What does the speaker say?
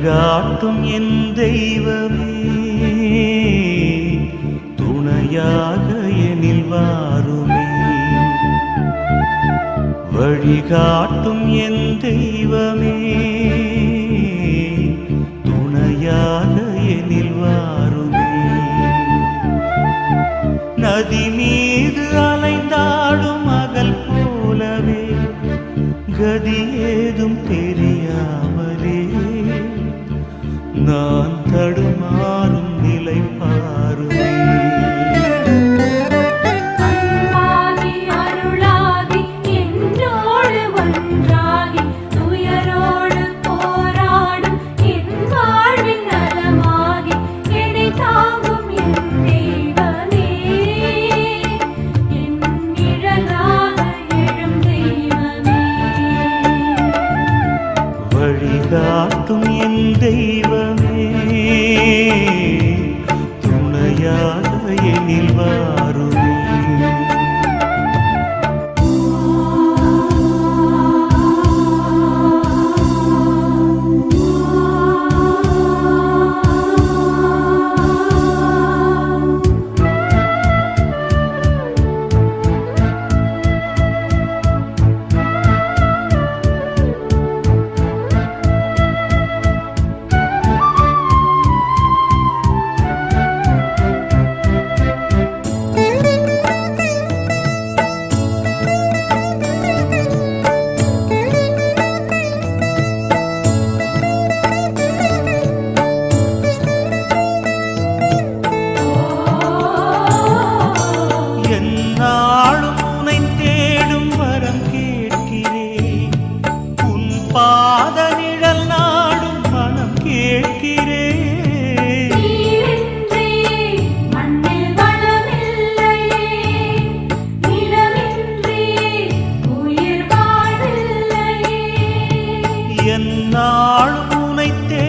வழிகாட்டும் என் தெய்வமே. துணையாக எனில் வாருமே. வழிகாட்டும் என் தெய்வமே. துணையாக எனில் வாருமே. நதி மீது அலைந்தாடும் மகள் போலவே கதி ஏதும் தெரியாமலே. நான் வழிகாட்டும் என் தெய்வமே. துணையாக எனில் வாரும். நாள் உனைத்தே